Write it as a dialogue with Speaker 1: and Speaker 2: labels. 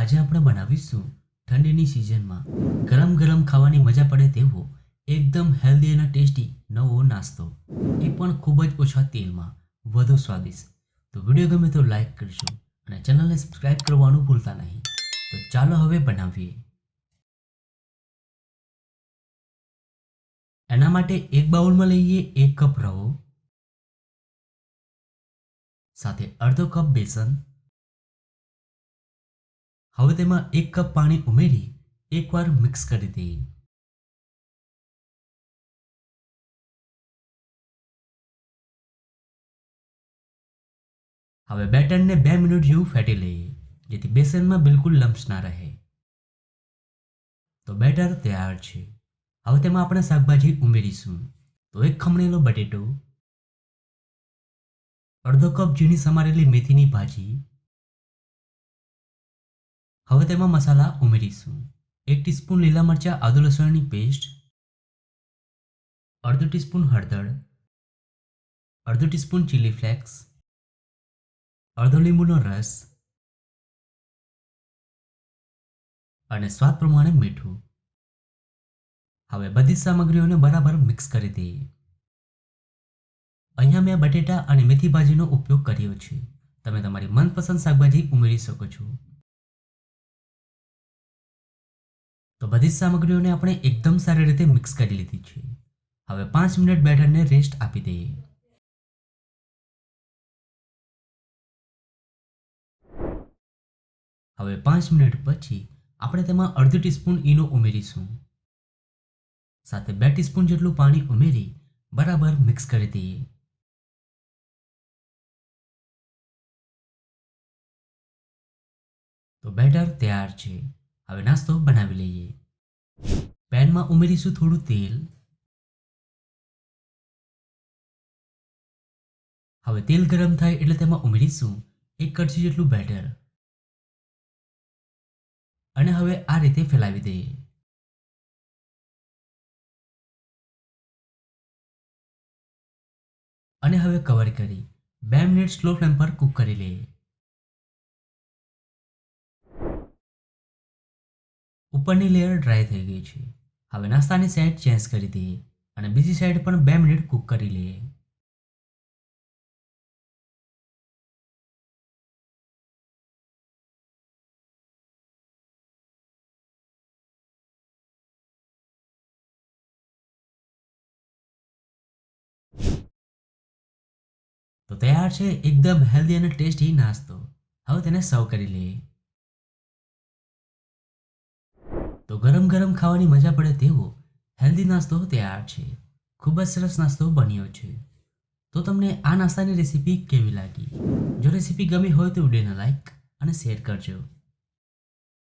Speaker 1: આજે આપણે બનાવીશું ઠંડીની સિઝનમાં ગરમ ગરમ ખાવાની મજા પડે તેવો એકદમ હેલ્ધી અને ટેસ્ટી નવો નાસ્તો. એ પણ ખૂબ જ ઓછા તેલમાં, વધુ સ્વાદિષ્ટ. તો વીડિયો ગમે તો લાઈક કરજો અને ચેનલને સબસ્ક્રાઈબ કરવાનું ભૂલતા નહીં. તો ચાલો હવે બનાવીએ. એના માટે એક બાઉલમાં લઈએ એક કપ રવો, સાથે અડધો કપ બેસન હવે તેમાં એક કપ પાણી ઉમેરી એકવાર મિક્સ કરી દઈએ. હવે બેટરને બે મિનિટ જેવું ફેટી લઈએ, જેથી બેસનમાં બિલકુલ લમ્સ ના રહે. તો બેટર તૈયાર છે. હવે તેમાં આપણે શાકભાજી ઉમેરીશું. તો એક ખમણેલો બટેટો, અડધો કપ ઝીણી સમારેલી મેથીની ભાજી હવે તેમાં મસાલા ઉમેરીશું. એક ટીસ્પૂન લીલા મરચાં, આદુ લસણની પેસ્ટ, અડધો ટીસ્પૂન હળદર, અડધો ટીસ્પૂન ચીલી ફ્લેક્સ, અડધો લીંબુનો રસ અને સ્વાદ પ્રમાણે મીઠું. હવે બધી સામગ્રીઓને બરાબર મિક્સ કરી દઈએ. અહીંયા મેં બટેટા અને મેથી ભાજીનો ઉપયોગ કર્યો છે. તમે તમારી મનપસંદ શાકભાજી ઉમેરી શકો છો. બધી સામગ્રીઓને આપણે એકદમ સારી રીતે મિક્સ કરી લીધી છે. હવે પાંચ મિનિટ બેટરને રેસ્ટ આપી દઈએ. હવે પાંચ મિનિટ પછી આપણે તેમાં અડધી ટીસ્પૂન ઈનો ઉમેરીશું. સાથે બે ટીસ્પૂન જેટલું પાણી ઉમેરી બરાબર મિક્સ કરી દઈએ. તો બેટર તૈયાર છે. હવે નાસ્તો બનાવી લઈએ. પેનમાં ઉમેરીશું થોડું તેલ હવે તેલ ગરમ થાય એટલે તેમાં ઉમેરીશું એક કડછી જેટલું બેટર અને હવે આ રીતે ફેલાવી દઈએ અને હવે કવર કરી બે મિનિટ સ્લો ફ્લેમ પર કૂક કરી લઈએ ઉપરની લેયર ડ્રાય થઈ ગઈ છે. હવે નાસ્તાની સાઈડ ચેન્જ કરી દઈએ અને બીજી સાઈડ પણ બે મિનિટ કૂક કરી લઈએ. તો તૈયાર છે એકદમ હેલ્ધી અને ટેસ્ટી નાસ્તો. હવે તેને સર્વ કરી લઈએ. તો ગરમ ગરમ ખાવાની મજા પડે તેવો હેલ્ધી નાસ્તો તૈયાર છે. ખૂબ જ સરસ નાસ્તો બન્યો છે. તો તમને આ નાસ્તાની રેસીપી કેવી લાગી? જો રેસીપી ગમી હોય તો વિડીયોને લાઈક અને શેર કરજો.